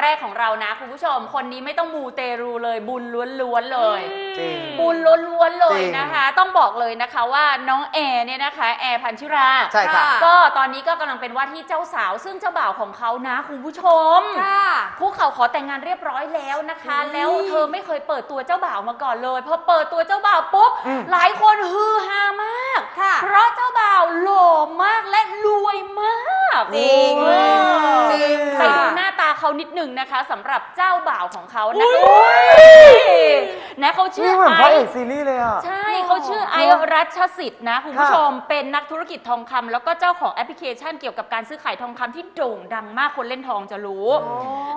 แรกของเรานะ คุณผู้ชม คนนี้ไม่ต้องมูเตรูเลยบุญล้วนๆเลย จริง บุญล้วนๆเลยจริงนะคะ ต้องบอกเลยนะคะว่าน้องแอร์เนี่ยนะคะแอร์พันธิรา ใช่ค่ะ ก็ตอนนี้ก็กำลังเป็นว่าที่เจ้าสาว ซึ่งเจ้าบ่าวของเขานะ คุณผู้ชมค่ะ คุกเข่าขอแต่งงานเรียบร้อยแล้วนะคะอืมแล้วเธอไม่เคยเปิดตัวเจ้าบ่าวมาก่อนเลยพอเปิดตัวเจ้าบ่าวปุ๊บอืม หลายคนฮือฮามาก ค่ะ เพราะเจ้าบ่าวหล่อมากและ น้าตาเขานิดหนึ่งนะคะสำหรับเจ้าบ่าวของเขานะอุ๊คะยนะเขาชื่นี่อเหมือนพไอระเอกซ์ซีรีส์เลยอะ ใช่ เขาชื่อไอซ์รัชสิทธิ์นะคุณผู้ชม เป็นนักธุรกิจทองคำแล้วก็เจ้าของแอปพลิเคชันเกี่ยวกับการซื้อขายทองคำที่โด่งดังมากคนเล่นทองจะรู้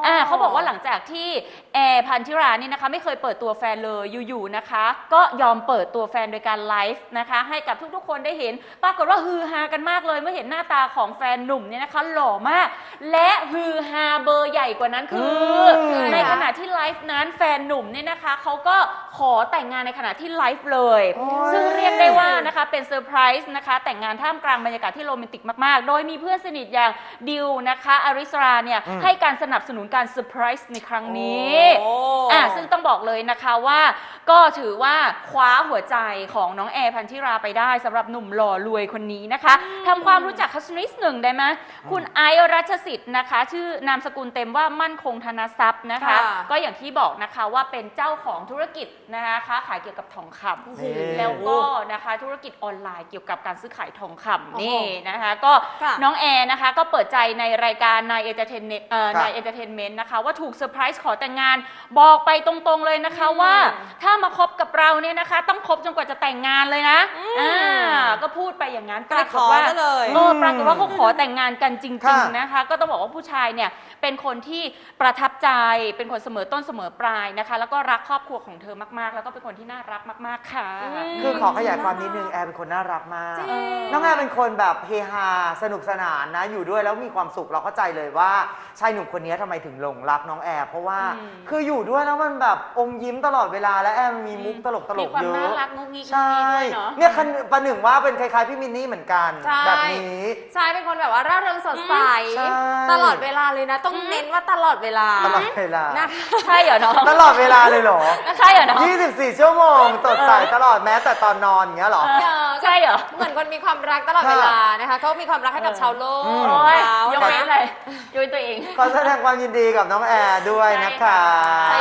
อ่าเขาบอกว่าหลังจากที่แอร์พันธิรานี่นะคะ ไม่เคยเปิดตัวแฟนเลยอยู่ๆนะคะ ก็ยอมเปิดตัวแฟนโดยการไลฟ์นะคะ ให้กับทุกๆคนได้เห็น ปรากฏว่าฮือฮากันมากเลยเมื่อเห็นหน้าตาของแฟนหนุ่มเนี่ยนะคะ หล่อมาก และฮือฮาเบอร์ใหญ่กว่านั้นคืออม ในขณะที่ไลฟ์นั้นแฟนหนุ่มเนี่ยนะคะเขาก็ขอแต่งงานในขณะที่ไลฟ์เลย โอ้ยซึ่งเรียกได้ว่านะคะเป็นเซอร์ไพรส์นะคะแต่งงานท่ามกลางบรรยากาศที่โรแมนติกมาก ๆ โดยมีเพื่อนสนิทอย่างดิวนะคะอาริสราเนี่ยอืมให้การสนับสนุนการเซอร์ไพรส์ในครั้งนี้โอ้อะซึ่งต้องบอกเลยนะคะว่า ก็ถือว่าคว้าหัวใจของน้องแอร์พันธิราไปได้สำหรับหนุ่มหล่อรวยคนนี้นะคะทำความรู้จักเขาสักนิดหนึ่งได้ไหมคุณไอซ์รัชสิทธิ์นะคะ ชื่อนามสกุลเต็มว่ามั่นคงธนทรัพย์นะคะ ค่ะ ก็อย่างที่บอกนะคะว่าเป็นเจ้าของธุรกิจนะคะค้าขายเกี่ยวกับทองคำ นี่ แล้วก็นะคะธุรกิจออนไลน์เกี่ยวกับการซื้อขายทองคำโอ้โหนี่นะคะ ก็ค่ะน้องแอร์นะคะก็เปิดใจในรายการนายเอเจนเนเอ่อครับนายเอเจนเมนต์นะคะ ว่าถูกเซอร์ไพรส์ขอแต่งงานบอกไปตรงๆเลยนะคะว่า ถ้ามาคบกับเราเนี่ยนะคะ ต้องคบจนกว่าจะแต่งงานเลยนะอืมอ่าก็พูดไปอย่างนั้นกระขอว่าซะเลยเออปรากฏว่าเขาขอแต่งงานกันจริงค่ะๆนะคะ ก็ต้องบอกว่าผู้ชายเนี่ยเป็นคนที่ประทับใจเป็นคนเสมอต้นเสมอปลายนะคะ แล้วก็รักครอบครัวของเธอมากๆ แล้วก็เป็นคนที่น่ารักมาก ๆค่ะอืมคือขอขยายความนิดนึงแอร์เป็นคนน่ารักมากจริงน้องแอร์เป็นคนแบบเฮฮาสนุกสนานนะ อยู่ด้วยแล้วมีความสุขเราเข้าใจเลยว่าชายหนุ่มคนนี้ทำไมถึงหลงรักน้องแอร์เพราะว่าอืมคืออยู่ด้วยแล้วมันแบบอมยิ้มตลอดเวลาและแอร์มีมุกตลกตลมีกความเยน่าอะรักงุกงิกใช่ ด้วยเนาะ เนี่ยคันประหนึ่งว่าเป็นคล้ายๆพี่มินนี่เหมือนกัน ใช่ แบบนี้ใช่เป็นคนแบบว่าร่าเริงสดใส ใช่ ตลอดเวลาเลยนะ ต้องอืมเน้นว่าตลอดเวลาตลอดเวลา นะคะ ใช่เหรอน้องตลอดเวลาเลยเหรอ ใช่เหรอน้อง24 ชั่วโมงตดใสตลอดแม้แต่ตอนนอนอย่างเงี้ยเหรอ เออ ใช่เหรอเหมือนคนมีความรักตลอดเวลานะคะเขามีความรักให้กับเออชาวโลกอืม โอ้ยเขายกเว้นนะ เลยยกเว้นตัวเอง ขอแสดงความยินดีกับน้องแอร์ด้วยนะคะ ใช่